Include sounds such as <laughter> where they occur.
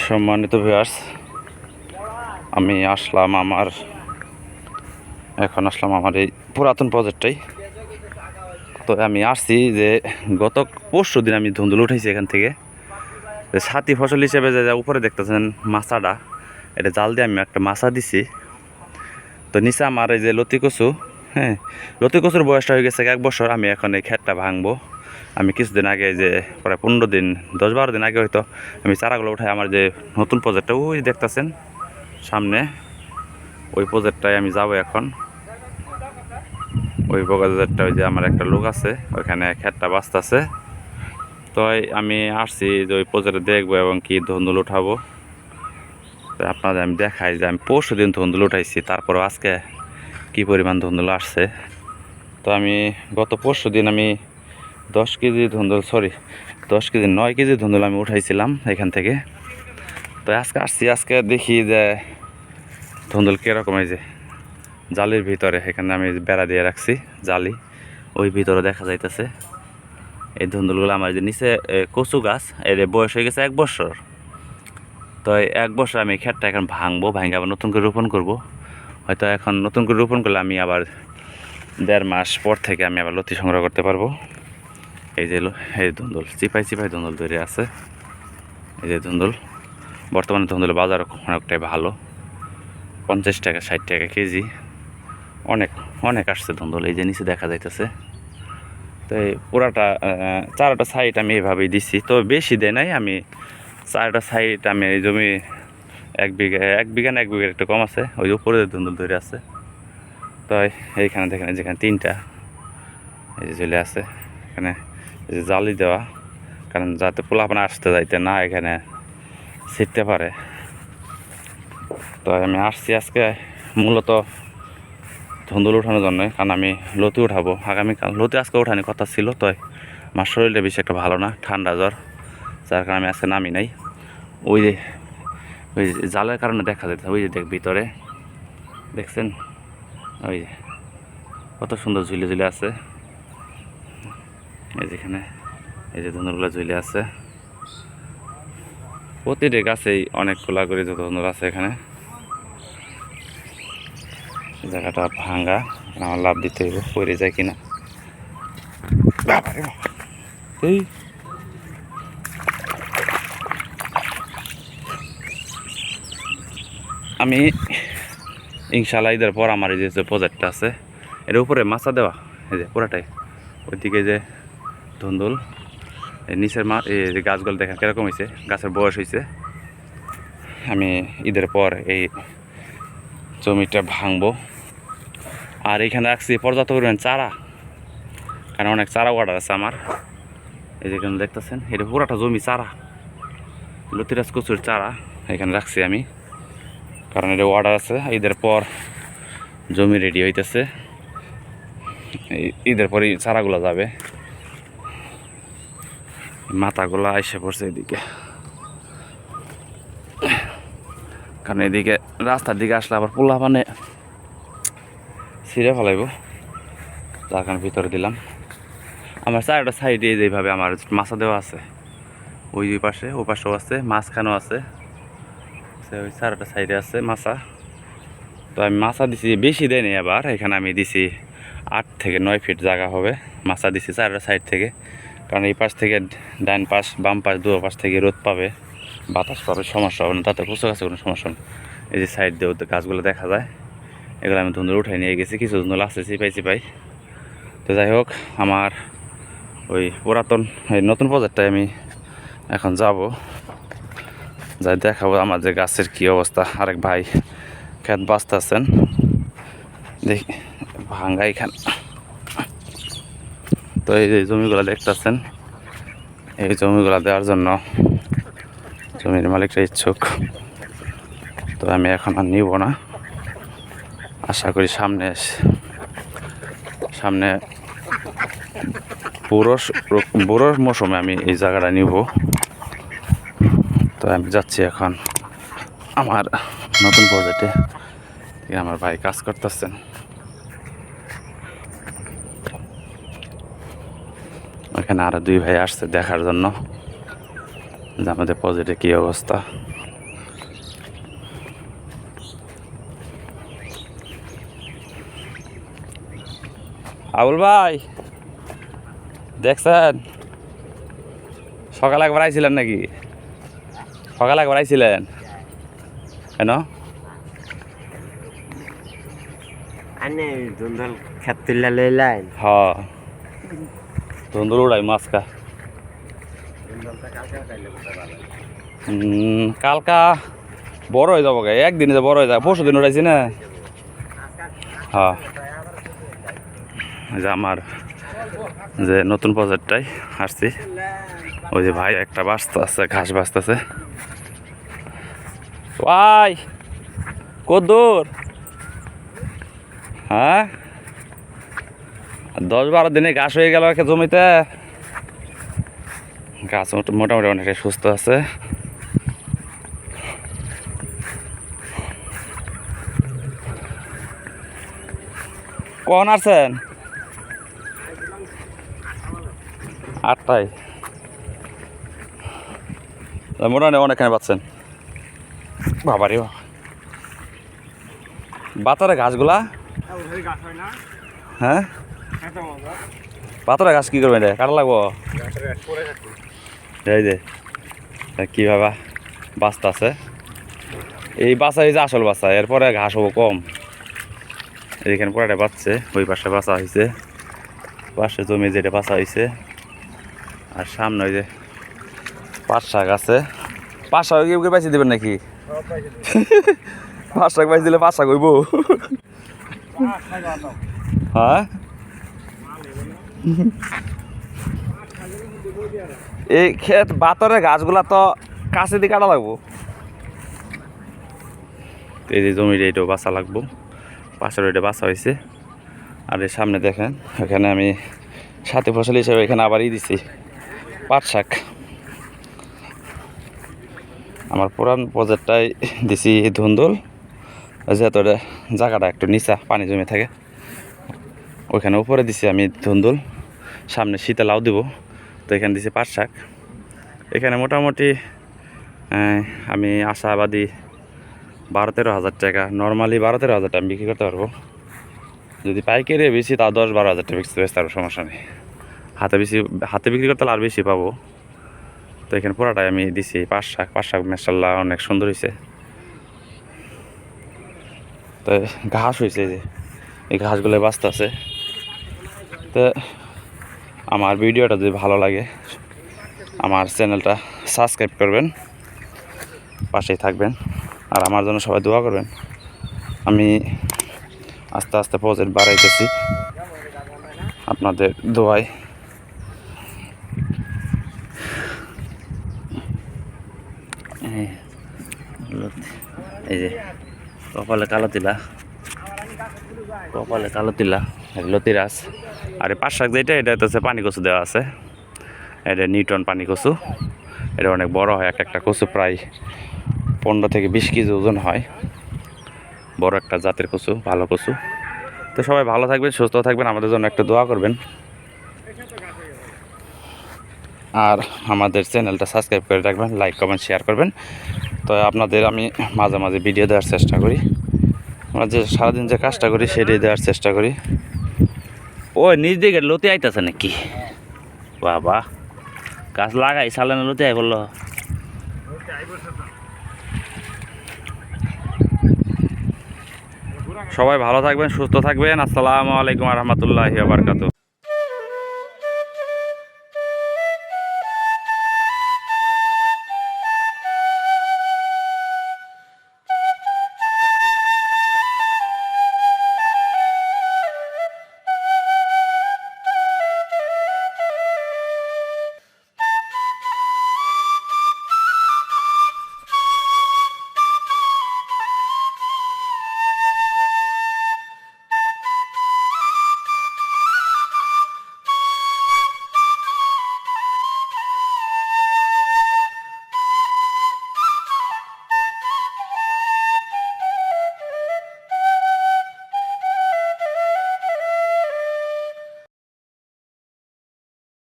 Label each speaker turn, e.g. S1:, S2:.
S1: সম্মানিত ভিউয়ার্স আমি আসলাম আমার, এখন আসলাম আমার এই পুরাতন প্রজেক্টটাই তো আমি আসছি যে গত পরশু দিন আমি ধুন্দুল উঠেছি এখান থেকে। যে সাথী ফসল হিসেবে যে যে উপরে দেখতেছেন মাছাটা, এটা জাল দিয়ে আমি একটা মাছা দিছি। তো নিচে আমার এই যে লতি কচু হ্যাঁ লতি কচুর বয়সটা হয়ে গেছে এক বছর, আমি এখন এই ক্ষেতটা ভাঙবো। আমি কিছুদিন আগে যে প্রায় পনেরো দিন, দশ বারো দিন আগে হয়তো আমি চারাগুলো উঠাই আমার যে নতুন প্রজেক্টটা ওই দেখতেছেন সামনে, ওই প্রজেক্টটায় আমি যাব এখন। ওই প্রজেক্টটা ওই যে আমার একটা লোক আছে, ওইখানে ক্ষেতটা বাঁচতেছে। তো আমি আসছি যে ওই প্রজেক্টে দেখব এবং কি ধুন্দুল উঠাবো। তো আপনাদের আমি দেখাই যে আমি পরশু দিন ধুন্দুল উঠাইছি, তারপরও আজকে কি পরিমাণ ধুন্দুল আসছে। তো আমি গত পরশু দিন আমি দশ কেজি ধুন্দুল সরি দশ কেজি, নয় কেজি ধুন্দুল আমি উঠাইছিলাম এখান থেকে। তো আজকে আসছি, আজকে দেখি যে ধুন্দুল কীরকম এই যে জালির ভিতরে, এখানে আমি বেড়া দিয়ে রাখছি, জালি, ওই ভিতরে দেখা যাইতেছে। এই ধুন্দুলগুলো আমার যে নিচে কচু গাছ, এর বয়স হয়ে গেছে এক বছর। তো এক বছর আমি ক্ষেতটা এখন ভাঙবো, ভাঙে আবার নতুন করে রোপণ করব। হয়তো এখন নতুন করে রোপণ করলে আমি আবার দেড় মাস পর থেকে আমি আবার লতি সংগ্রহ করতে পারব। এই যে এই ধুন্দুল, চিপাই চিপাই ধুন্দুল তৈরি আছে। এই যে ধুন্দুল, বর্তমানে ধুন্দুলের বাজার অনেকটাই ভালো। পঞ্চাশ টাকা, ষাট টাকা কেজি। অনেক অনেক আসছে ধুন্দুল, এই যে নিচে দেখা যাইতেছে। তো এই পুরাটা চারটা সাইড আমি এইভাবেই দিছি। তো বেশি দেয় নাই আমি। চারটা সাইড আমি এই জমি এক বিঘা এক বিঘা না এক বিঘার একটু কম আছে। ওই উপরে ধুন্দুল ধরে আছে। তো এইখানে দেখেন যেখানে তিনটা এই যে চলে আছে। এখানে জালি দেওয়া, কারণ যাতে পোলাপানা আসতে যাইতে না এখানে ছিটতে পারে। তো আমি আসছি আজকে মূলত ধুন্দুল উঠানোর জন্য, কারণ আমি লতি উঠাবো। আগামীকাল লতি আজকে উঠানোর কথা ছিল, তো আমার শরীরটা বেশি একটা ভালো না, ঠান্ডা জ্বর, যার কারণে আমি আজকে নামি নাই। ওই যে, ওই জালের কারণে দেখা যেত ওই যে দেখ ভিতরে, দেখছেন? ওই কত সুন্দর ঝুলে ঝুলে আছে। এই যেখানে এই যে ধনুরগুলো ঝুলে আছে। প্রতিটি গাছেই অনেকগুলা করে যে ধনুর আছে এখানে। জায়গাটা ভাঙ্গা আমার লাভ দিতে হইব, পড়ে যায় কিনা। এই। আমি ইনশাল্লাহ ঈদের পর আমার এই যে প্রজেক্টটা আছে, এর উপরে মাছা দেওয়া, এই যে পুরাটাই ওইদিকে যে ধুন্দুল এই নিচের মা এই যে গাছগুলো দেখেন কীরকম হয়েছে গাছের বয়স হয়েছে আমি ঈদের পর এই জমিটা ভাঙবো। আর এখানে রাখছি পর্যাপ্ত পরিমাণ চারা। কারণ অনেক চারা অর্ডার আছে আমার। এই যে এখানে দেখতেছেন, এটা পুরাটা জমি চারা। লতিরাজ কচুর চারা এখানে রাখছি আমি। কারণ এটা অর্ডার আছে। ঈদের পর জমি রেডি হইতেছে। ঈদের পরে চারাগুলো যাবে। মাথাগুলো এসে পড়ছে এদিকে। কারণ এদিকে রাস্তার দিকে আসলে আবার পোলা মানে ছিঁড়ে ফেলাইব। কারণে ভিতরে দিলাম। আমার চারটা সাইডে যেভাবে আমার মাছা দেওয়া আছে, ওই দুই পাশে, ও পাশেও আছে, মাঝখানেও আছে। ওই চারটা সাইডে আছে মাছা। তো আমি মাছা দিছি, বেশি দেয়নি আবার। এখানে আমি দিছি আট থেকে নয় ফিট জায়গা হবে। মাছা দিছি চারটা সাইড থেকে। কারণ এই পাশ থেকে ডান পাশ, বাম পাশ দু পাশ থেকে রোদ পাবে, বাতাস পাবে, সমস্যা হবে না, তাতে কুচো গাছে কোনো সমস্যা নেই এই যে সাইড দিয়ে গাছগুলো দেখা যায়, এগুলো আমি ধুন্দুর উঠাই নিয়ে গেছি, কিছু ধুন্দুল আছে চিপাই চিপাই তো যাই হোক, আমার ওই পুরাতন ওই নতুন প্রজেক্টটায় আমি এখন যাব। যাই দেখাবো আমার যে গাছের কী অবস্থা। আরেক ভাই খেত বাঁচতেছেন। দেখি, ভাঙ্গা এখানে। তো এই যে জমিগুলো দেখতেছেন, এই জমিগুলো দেওয়ার জন্য জমির মালিকরা ইচ্ছুক। তো আমি এখন আর নিব না। আশা করি সামনে সামনে পুরো বুড়ো মৌসুমে আমি এই জায়গাটা নিব। তো আমি যাচ্ছি এখন আমার নতুন প্রজেক্টে আমার ভাই কাজ করতেছেন। এখানে আরও দুই ভাই আসছে দেখার জন্য। যে আমাদের পজিটে কী অবস্থা। আবুল ভাই দেখছেন? সকালে একবার আইছিলেন নাকি? সকালে একবার আইছিলেন? কেন?
S2: ধুন্দল খেত তুললা লইলেন।
S1: হ। ধন্দুল উড়াই মাছকা। উম, কালকা বড় হয়ে যাব গে একদিনে বড় হয়ে যাবে পরশু দিন উড়াইছি না। হ্যাঁ। যে আমার যে নতুন প্রজেক্টটাই আসছি ওই যে ভাই একটা বাস্তা আছে ঘাস বাস্তাছে ভাই কত হ্যাঁ? দশ বারো দিনে ঘাস হয়ে গেল একটা জমিতে। গাছ মোটামুটি অনেকটাই সুস্থ আছে। কখন আসছেন? আটটায়। তা মোটামুটি অনেকখানে পাচ্ছেন। বাবারে বাবা। বাতারে ঘাসগুলা? হ্যাঁ? পাতরা ঘাস কি করবেন কাটা লাগবো? এই যে কি বাবা বাস্তা আছে। এই বাসা, এই যে আসল বাসা, এরপরে ঘাস হব কম। এইখানে পুরাটা বাচ্চে ওই পাশে বাসা হয়েছে পাশে জমি যেটা বাসা হয়েছে আর সামনে ওই যে পাট শাক আছে। পাট শাক কি পাইছি দেবেন নাকি? পাট শাক পাইছি দিলে পাট শাক হইব। হ্যাঁ? <laughs> এই ক্ষেত বাতরের গাছগুলা তো কাছে দিয়ে কাটা লাগবো। এই যে জমির এইটাও বাঁচা লাগবো। পাশের ওইটা বাঁচা হয়েছে। আর এই সামনে দেখেন, এখানে আমি সাথে ফসল হিসেবে এখানে আবারই দিছি, পাট শাক। আমার পুরান প্রজেক্টটাই দিছি ধুন্দুল। যেহেতু জায়গাটা একটু নিচা, পানি জমে থাকে। ওইখানে উপরে দিছি আমি ধুন্দুল, সামনে শীতে লাউ দিব, তো এখানে দিছি পাট শাক। এখানে মোটামুটি আমি আশাবাদী বারো তেরো হাজার টাকা। নর্মালি বারো তেরো হাজার টাকা বিক্রি করতে পারব। যদি পাইকারি বেশি তা দশ বারো হাজার টাকা বিক্রি বেচতে সমস্যা নেই। হাতে বেশি, হাতে বিক্রি করতে আর বেশি পাবো। তো এখানে পুরাটাই আমি দিছি পাট শাক। পাট শাক মেশাল্লাহ অনেক সুন্দর হয়েছে তো ঘাস হয়েছে যে। এই ঘাসগুলো বাঁচতে আছে তো আমার ভিডিওটা যদি ভালো লাগে, আমার চ্যানেলটা সাবস্ক্রাইব করবেন, পাশেই থাকবেন, আর আমার জন্য সবাই দোয়া করবেন। আমি আস্তে আস্তে প্রজেক্ট বাড়াইতেছি। আপনাদের দোয়ায়। এই এই যে, কপালে কালো তিলা। কপালে কালো তিলা লতিরাস আর এই পাঁচ শাক যেটা এটা হচ্ছে পানি কচু দেওয়া আছে। এটা নিউটন পানি কচু এটা অনেক বড় হয়, এক একটা কচু প্রায় পনেরো থেকে বিশ কেজি ওজন হয়। বড় একটা জাতের কচু, ভালো কচু। তো সবাই ভালো থাকবেন, সুস্থ থাকবেন, আমাদের জন্য একটা দোয়া করবেন। আর আমাদের চ্যানেলটা সাবস্ক্রাইব করে রাখবেন, লাইক, কমেন্ট, শেয়ার করবেন। তো আপনাদের আমি মাঝে মাঝে ভিডিও দেওয়ার চেষ্টা করি। আমরা যে সারাদিন যে কাজটা করি, সেটাই দেওয়ার চেষ্টা করি। ও নিজ দিকে লোতে আইতেছে নাকি? বাবা, গাছ লাগাই, সালে না লতি আই বলল সবাই ভালো থাকবেন, সুস্থ থাকবেন। আসসালামু আলাইকুম রহমতুল্লাহ বারকাতু।